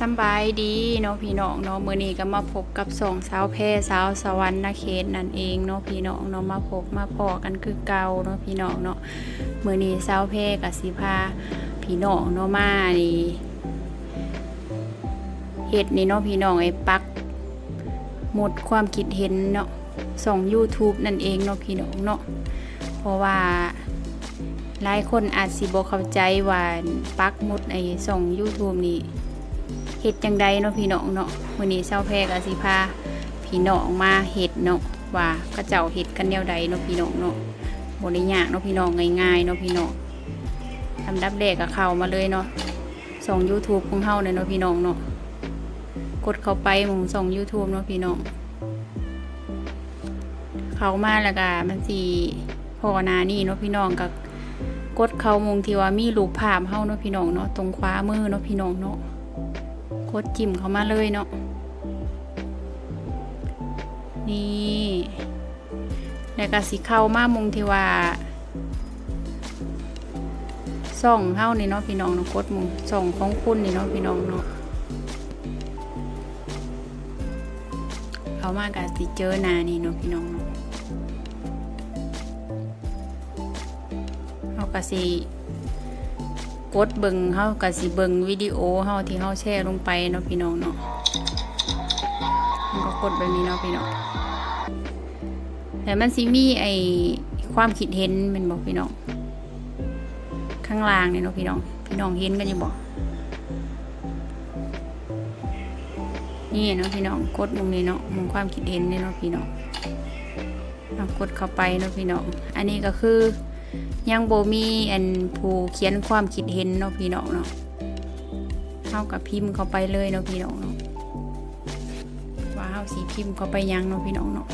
สบายดีเนาะพี่น้องเนาะมื้อนี้ก็มาพบกับสองสาวแพร่สาวสวรรค์นาเขตนั่นเองเนาะพี่น้องเนาะมาพบมาพอกันคือเก่าเนาะพี่น้องเนาะมื้อนี้สาวแพร่ก็สิพาพี่น้องเนาะมานี่เฮ็ดนี่เนาะพี่น้องไอ้ปัก หมดความคิดเห็นเนาะส่อง YouTube นั่นเองเนาะพี่น้องเนาะเพราะว่าหลายคนอาจสิบ่เข้าใจว่าปักหมุดในส่อง YouTube นี่ เฮ็ดจังใดเนาะพี่น้องเนาะมื้อนี้เช้าแพรก็สิพาพี่น้องมาเฮ็ดเนาะว่าเขาเจ้าเฮ็ดกันแนวใดเนาะพี่น้องเนาะบ่ได้ยากเนาะพี่น้องง่ายๆเนาะพี่น้องลำดับแรกก็เข้ามาเลยเนาะส่อง YouTube ของเฮาเนี่ยเนาะพี่น้องเนาะกดเข้าไปหมุงส่อง YouTube เนาะพี่น้องเข้ามาแล้วก็มันสิพอหนานี่เนาะพี่น้องก็กดเข้ามุงที่ว่ามีรูปภาพเฮาเนาะพี่น้องเนาะตรงขวามือเนาะพี่น้องเนาะ ดจิ้มเข้ามาเลยเนาะนี่แล้วก็สิเข้ามามุงที่ว่าส่องเฮานี่เนาะพี่น้องเนาะกดมุงส่องของคุณนี่เนาะพี่น้องเนาะเขามาก็สิเจอหนานี่เนาะพี่น้องเนาะเฮาก็สิ กดเบิงเฮาก็สิเบิงวิดีโอเฮาที่เฮาแชร์ลงไปเนาะพี่น้องเนาะมันก็กดแบบนี้เนาะพี่น้องแต่มันสิมีไอความคิดเห็นมันบอกพี่น้องข้างล่างเนี่ยเนาะพี่น้อง พี่น้องเห็นกันอยู่บ่นี่เนาะพี่น้องกดมุมนี้เนาะมุมความคิดเห็นเนี่ยเนาะพี่น้องกดเข้าไปเนาะพี่น้อง อันนี้ก็คือ ยังโบมีอันผู้เขียนความคิดเห็นเนาะพี่น้องเนาะเท่ากับพิมพ์เข้าไปเลยเนาะพี่น้องเนาะว่าเฮาสีพิมพ์เข้าไปยังเนาะพี่น้องเนาะ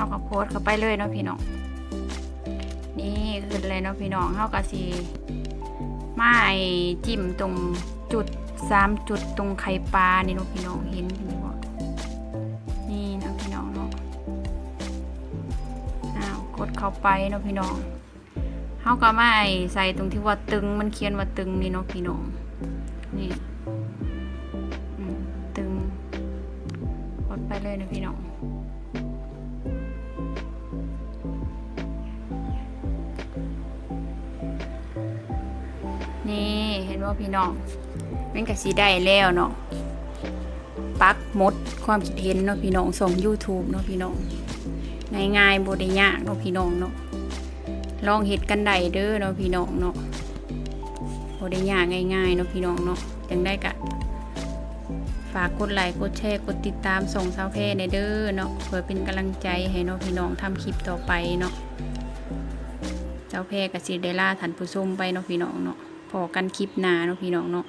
เอากับโพสเข้าไปเลยเนาะพี่น้อง นี่ขึ้นเลยเนาะพี่น้องเข้าก็สีมาไอจิ้มตรงจุดสามจุดตรงไข่ปลานี่เนาะพี่น้องเห็นเห็นบ่นี่เนาะพี่น้องเนาะอ้าวกดเข้าไปเนาะพี่น้องเขาก็มาไอใส่ตรงที่ว่าตึงมันเขียนว่าตึงนี่เนาะพี่น้องนี่ตึงกดไปเลยเนาะพี่น้อง นี่เห็นว่าพี่น้องมันก็สีได้แล้วเนาะปักมดความคิดเห็นเนาะพี่น้องส่ง YouTube เนาะพี่น้องง่ายๆบ่ได้ยากเนาะพี่น้องเนาะลองเฮ็ดกันได้เด้อเนาะพี่น้องเนาะบ่ได้ยากง่ายๆเนาะพี่น้องเนาะจังได้กะฝากกดไลค์กดแชร์กดติดตามส่งสาวแพร่ในเด้อเนาะเพื่อเป็นกำลังใจให้เนาะพี่น้องทำคลิปต่อไปเนาะเจ้าแพรกับสิได้ล่าท่านผู้ชมไปเนาะพี่น้องเนาะ พอกันคลิปหน้าเนาะพี่น้องเนาะ